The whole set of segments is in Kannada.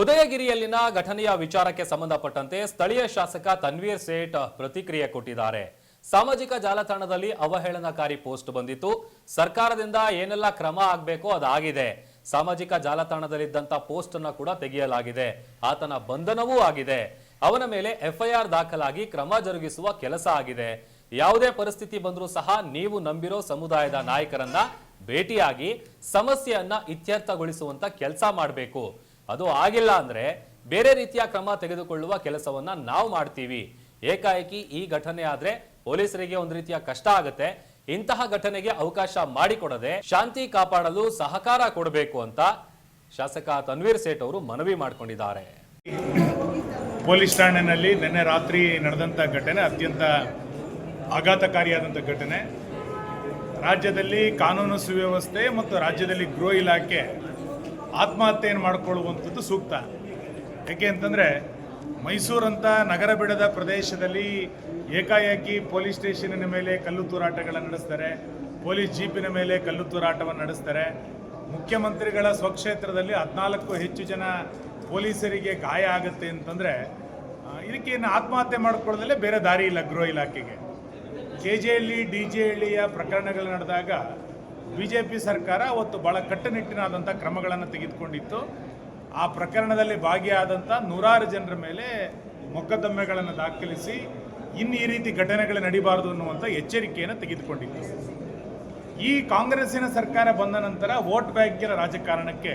ಉದಯಗಿರಿಯಲ್ಲಿನ ಘಟನೆಯ ವಿಚಾರಕ್ಕೆ ಸಂಬಂಧಪಟ್ಟಂತೆ ಸ್ಥಳೀಯ ಶಾಸಕ ತನ್ವೀರ್ ಸೇಠ್ ಪ್ರತಿಕ್ರಿಯೆ ಕೊಟ್ಟಿದ್ದಾರೆ. ಸಾಮಾಜಿಕ ಜಾಲತಾಣದಲ್ಲಿ ಅವಹೇಳನಕಾರಿ ಪೋಸ್ಟ್ ಬಂದಿತ್ತು. ಸರ್ಕಾರದಿಂದ ಏನೆಲ್ಲ ಕ್ರಮ ಆಗಬೇಕೋ ಅದಾಗಿದೆ. ಸಾಮಾಜಿಕ ಜಾಲತಾಣದಲ್ಲಿದ್ದಂಥ ಪೋಸ್ಟ್ ಅನ್ನ ಕೂಡ ತೆಗೆಯಲಾಗಿದೆ. ಆತನ ಬಂಧನವೂ ಆಗಿದೆ. ಅವನ ಮೇಲೆ ಎಫ್ಐಆರ್ ದಾಖಲಾಗಿ ಕ್ರಮ ಜರುಗಿಸುವ ಕೆಲಸ ಆಗಿದೆ. ಯಾವುದೇ ಪರಿಸ್ಥಿತಿ ಬಂದರೂ ಸಹ ನೀವು ನಂಬಿರೋ ಸಮುದಾಯದ ನಾಯಕರನ್ನ ಭೇಟಿಯಾಗಿ ಸಮಸ್ಯೆಯನ್ನ ಇತ್ಯರ್ಥಗೊಳಿಸುವಂತ ಕೆಲಸ ಮಾಡಬೇಕು. ಅದು ಆಗಿಲ್ಲ ಅಂದ್ರೆ ಬೇರೆ ರೀತಿಯ ಕ್ರಮ ತೆಗೆದುಕೊಳ್ಳುವ ಕೆಲಸವನ್ನ ನಾವು ಮಾಡ್ತೀವಿ. ಏಕಾಏಕಿ ಈ ಘಟನೆ ಆದ್ರೆ ಪೊಲೀಸರಿಗೆ ಒಂದು ರೀತಿಯ ಕಷ್ಟ ಆಗುತ್ತೆ. ಇಂತಹ ಘಟನೆಗೆ ಅವಕಾಶ ಮಾಡಿಕೊಡದೆ ಶಾಂತಿ ಕಾಪಾಡಲು ಸಹಕಾರ ಕೊಡಬೇಕು ಅಂತ ಶಾಸಕ ತನ್ವೀರ್ ಸೇಠ್ ಅವರು ಮನವಿ ಮಾಡಿಕೊಂಡಿದ್ದಾರೆ. ಪೊಲೀಸ್ ಠಾಣೆನಲ್ಲಿ ನಿನ್ನೆ ರಾತ್ರಿ ನಡೆದಂತಹ ಘಟನೆ, ಅತ್ಯಂತ ಆಘಾತಕಾರಿಯಾದಂಥ ಘಟನೆ. ರಾಜ್ಯದಲ್ಲಿ ಕಾನೂನು ಸುವ್ಯವಸ್ಥೆ ಮತ್ತು ರಾಜ್ಯದಲ್ಲಿ ಗೃಹ ಇಲಾಖೆ ಆತ್ಮಹತ್ಯೆಯನ್ನು ಮಾಡಿಕೊಳ್ಳುವಂಥದ್ದು ಸೂಕ್ತ. ಯಾಕೆ ಅಂತಂದರೆ ಮೈಸೂರಂಥ ನಗರ ಬಿಡದ ಪ್ರದೇಶದಲ್ಲಿ ಏಕಾಏಕಿ ಪೊಲೀಸ್ ಸ್ಟೇಷನಿನ ಮೇಲೆ ಕಲ್ಲು ತೂರಾಟಗಳನ್ನು ನಡೆಸ್ತಾರೆ. ಪೊಲೀಸ್ ಜೀಪಿನ ಮೇಲೆ ಕಲ್ಲು ತೂರಾಟವನ್ನು ನಡೆಸ್ತಾರೆ. ಮುಖ್ಯಮಂತ್ರಿಗಳ ಸ್ವಕ್ಷೇತ್ರದಲ್ಲಿ ಹದಿನಾಲ್ಕು ಹೆಚ್ಚು ಜನ ಪೊಲೀಸರಿಗೆ ಗಾಯ ಆಗುತ್ತೆ ಅಂತಂದರೆ ಇದಕ್ಕೆ ಇನ್ನು ಆತ್ಮಹತ್ಯೆ ಮಾಡಿಕೊಳ್ಳೋದಲ್ಲೇ ಬೇರೆ ದಾರಿ ಇಲ್ಲ ಗೃಹ ಇಲಾಖೆಗೆ. K J Halli D J ಹಳ್ಳಿಯ ಪ್ರಕರಣಗಳು ನಡೆದಾಗ ಬಿ ಜೆ ಪಿ ಸರ್ಕಾರ ಅವತ್ತು ಭಾಳ ಕಟ್ಟುನಿಟ್ಟಿನಾದಂಥ ಕ್ರಮಗಳನ್ನು ತೆಗೆದುಕೊಂಡಿತ್ತು. ಆ ಪ್ರಕರಣದಲ್ಲಿ ಭಾಗಿಯಾದಂಥ ನೂರಾರು ಜನರ ಮೇಲೆ ಮೊಕದ್ದಮೆಗಳನ್ನು ದಾಖಲಿಸಿ ಇನ್ನು ಈ ರೀತಿ ಘಟನೆಗಳು ನಡೀಬಾರದು ಅನ್ನುವಂಥ ಎಚ್ಚರಿಕೆಯನ್ನು ತೆಗೆದುಕೊಂಡಿತ್ತು. ಈ ಕಾಂಗ್ರೆಸ್ಸಿನ ಸರ್ಕಾರ ಬಂದ ನಂತರ ವೋಟ್ ಬ್ಯಾಂಕಿನ ರಾಜಕಾರಣಕ್ಕೆ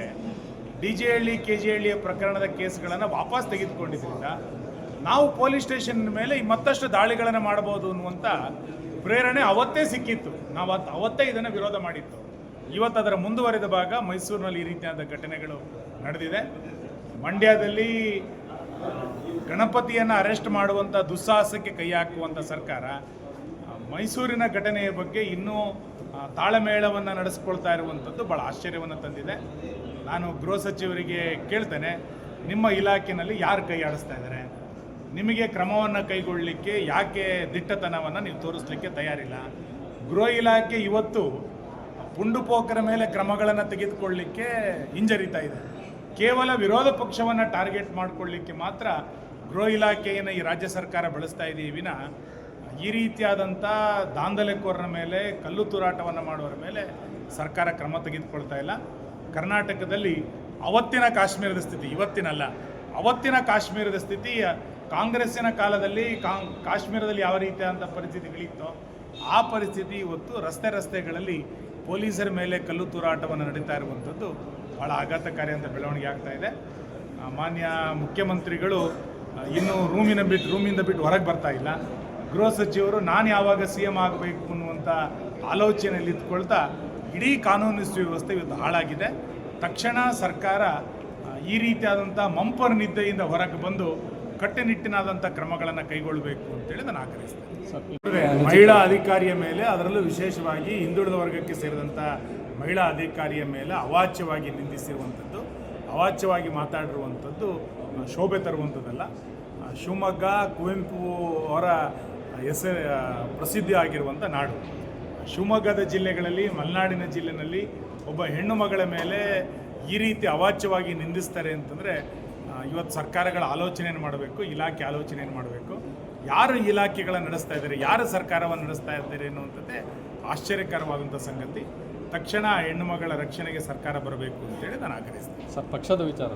D J Halli K J ಹಳ್ಳಿಯ ಪ್ರಕರಣದ ಕೇಸ್ಗಳನ್ನು ವಾಪಸ್ ತೆಗೆದುಕೊಂಡಿದ್ದರಿಂದ ನಾವು ಪೊಲೀಸ್ ಸ್ಟೇಷನ್ ಮೇಲೆ ಮತ್ತಷ್ಟು ದಾಳಿಗಳನ್ನು ಮಾಡಬಹುದು ಅನ್ನುವಂಥ ಪ್ರೇರಣೆ ಅವತ್ತೇ ಸಿಕ್ಕಿತ್ತು. ನಾವು ಅತ್ ಅವತ್ತೇ ಇದನ್ನು ವಿರೋಧ ಮಾಡಿತ್ತು. ಇವತ್ತು ಅದರ ಮುಂದುವರೆದ ಭಾಗ ಮೈಸೂರಿನಲ್ಲಿ ಈ ರೀತಿಯಾದ ಘಟನೆಗಳು ನಡೆದಿದೆ. ಮಂಡ್ಯದಲ್ಲಿ ಗಣಪತಿಯನ್ನು ಅರೆಸ್ಟ್ ಮಾಡುವಂಥ ದುಸ್ಸಾಹಸಕ್ಕೆ ಕೈ ಹಾಕುವಂಥ ಸರ್ಕಾರ ಮೈಸೂರಿನ ಘಟನೆಯ ಬಗ್ಗೆ ಇನ್ನೂ ತಾಳಮೇಳವನ್ನು ನಡೆಸ್ಕೊಳ್ತಾ ಇರುವಂಥದ್ದು ಭಾಳ ಆಶ್ಚರ್ಯವನ್ನು ತಂದಿದೆ. ನಾನು ಗೃಹ ಸಚಿವರಿಗೆ ಕೇಳ್ತೇನೆ, ನಿಮ್ಮ ಇಲಾಖೆಯಲ್ಲಿ ಯಾರು ಕೈ ಆಡಿಸ್ತಾ ಇದ್ದಾರೆ ನಿಮಗೆ ಕ್ರಮವನ್ನು ಕೈಗೊಳ್ಳಲಿಕ್ಕೆ ಯಾಕೆ ದಿಟ್ಟತನವನ್ನು ನೀವು ತೋರಿಸ್ಲಿಕ್ಕೆ ತಯಾರಿಲ್ಲ. ಗೃಹ ಇಲಾಖೆ ಇವತ್ತು ಪುಂಡುಪೋಕರ ಮೇಲೆ ಕ್ರಮಗಳನ್ನು ತೆಗೆದುಕೊಳ್ಳಲಿಕ್ಕೆ ಹಿಂಜರಿತಾ ಇದೆ. ಕೇವಲ ವಿರೋಧ ಪಕ್ಷವನ್ನು ಟಾರ್ಗೆಟ್ ಮಾಡಿಕೊಳ್ಳಿಕ್ಕೆ ಮಾತ್ರ ಗೃಹ ಇಲಾಖೆಯನ್ನು ಈ ರಾಜ್ಯ ಸರ್ಕಾರ ಬಳಸ್ತಾ ಇದೆಯೇ ವಿನ, ಈ ರೀತಿಯಾದಂಥ ದಾಂಧಲೆಕೋರರ ಮೇಲೆ, ಕಲ್ಲು ತೂರಾಟವನ್ನು ಮಾಡುವರ ಮೇಲೆ ಸರ್ಕಾರ ಕ್ರಮ ತೆಗೆದುಕೊಳ್ತಾ ಇಲ್ಲ. ಕರ್ನಾಟಕದಲ್ಲಿ ಅವತ್ತಿನ ಕಾಶ್ಮೀರದ ಸ್ಥಿತಿ ಇವತ್ತಿನಲ್ಲ. ಅವತ್ತಿನ ಕಾಶ್ಮೀರದ ಸ್ಥಿತಿ ಕಾಂಗ್ರೆಸ್ಸಿನ ಕಾಲದಲ್ಲಿ ಕಾಂ, ಕಾಶ್ಮೀರದಲ್ಲಿ ಯಾವ ರೀತಿಯಾದಂಥ ಪರಿಸ್ಥಿತಿಗಳಿತ್ತೋ ಆ ಪರಿಸ್ಥಿತಿ ಇವತ್ತು ರಸ್ತೆ ರಸ್ತೆಗಳಲ್ಲಿ ಪೊಲೀಸರ ಮೇಲೆ ಕಲ್ಲು ತೂರಾಟವನ್ನು ನಡೀತಾ ಇರುವಂಥದ್ದು ಭಾಳ ಆಘಾತಕಾರಿ ಅಂತ ಬೆಳವಣಿಗೆ ಆಗ್ತಾ ಇದೆ. ಮಾನ್ಯ ಮುಖ್ಯಮಂತ್ರಿಗಳು, ಇನ್ನೂ ರೂಮಿನ ಬಿಟ್ಟು ರೂಮಿಂದ ಬಿಟ್ಟು ಹೊರಗೆ ಬರ್ತಾ ಇಲ್ಲ. ಗೃಹ ಸಚಿವರು ನಾನು ಯಾವಾಗ ಸಿ ಎಂ ಆಗಬೇಕು ಅನ್ನುವಂಥ ಆಲೋಚನೆಯಲ್ಲಿ ಇದ್ಕೊಳ್ತಾ ಇಡೀ ಕಾನೂನು ಸುವ್ಯವಸ್ಥೆ ಇವತ್ತು ಹಾಳಾಗಿದೆ. ತಕ್ಷಣ ಸರ್ಕಾರ ಈ ರೀತಿಯಾದಂಥ ಮಂಪರ್ ನಿದ್ದೆಯಿಂದ ಹೊರಗೆ ಬಂದು ಕಟ್ಟುನಿಟ್ಟಿನಾದಂಥ ಕ್ರಮಗಳನ್ನು ಕೈಗೊಳ್ಳಬೇಕು ಅಂತೇಳಿ ನಾನು ಆಗ್ರಹಿಸ್ತೇನೆ. ಮಹಿಳಾ ಅಧಿಕಾರಿಯ ಮೇಲೆ ಅದರಲ್ಲೂ ವಿಶೇಷವಾಗಿ ಹಿಂದುಳಿದ ವರ್ಗಕ್ಕೆ ಸೇರಿದಂಥ ಮಹಿಳಾ ಅಧಿಕಾರಿಯ ಮೇಲೆ ಅವಾಚ್ಯವಾಗಿ ನಿಂದಿಸಿರುವಂಥದ್ದು ಅವಾಚ್ಯವಾಗಿ ಮಾತಾಡಿರುವಂಥದ್ದು ಶೋಭೆ ತರುವಂಥದ್ದಲ್ಲ. ಶಿವಮೊಗ್ಗ ಕುವೆಂಪು ಅವರ ಹೆಸರು ಪ್ರಸಿದ್ಧಿಯಾಗಿರುವಂಥ ಪ್ರಸಿದ್ಧಿ ಆಗಿರುವಂಥ ನಾಡು. ಶಿವಮೊಗ್ಗದ ಜಿಲ್ಲೆಗಳಲ್ಲಿ ಮಲೆನಾಡಿನ ಜಿಲ್ಲೆಯಲ್ಲಿ ಒಬ್ಬ ಹೆಣ್ಣು ಮಗಳ ಮೇಲೆ ಈ ರೀತಿ ಅವಾಚ್ಯವಾಗಿ ನಿಂದಿಸ್ತಾರೆ ಅಂತಂದರೆ ಇವತ್ತು ಸರ್ಕಾರಗಳ ಆಲೋಚನೆಯನ್ನು ಮಾಡಬೇಕು? ಇಲಾಖೆ ಆಲೋಚನೆಯನ್ನು ಮಾಡಬೇಕು? ಯಾರು ಇಲಾಖೆಗಳನ್ನು ನಡೆಸ್ತಾ ಇದ್ದಾರೆ? ಯಾರು ಸರ್ಕಾರವನ್ನು ನಡೆಸ್ತಾ ಇದ್ದಾರೆ ಅನ್ನುವಂಥದ್ದೇ ಆಶ್ಚರ್ಯಕರವಾದಂಥ ಸಂಗತಿ. ತಕ್ಷಣ ಹೆಣ್ಣುಮಗಳ ರಕ್ಷಣೆಗೆ ಸರ್ಕಾರ ಬರಬೇಕು ಅಂತೇಳಿ ನಾನು ಆಗ್ರಹಿಸ್ತೀನಿ. ಸರ್, ಪಕ್ಷದ ವಿಚಾರ.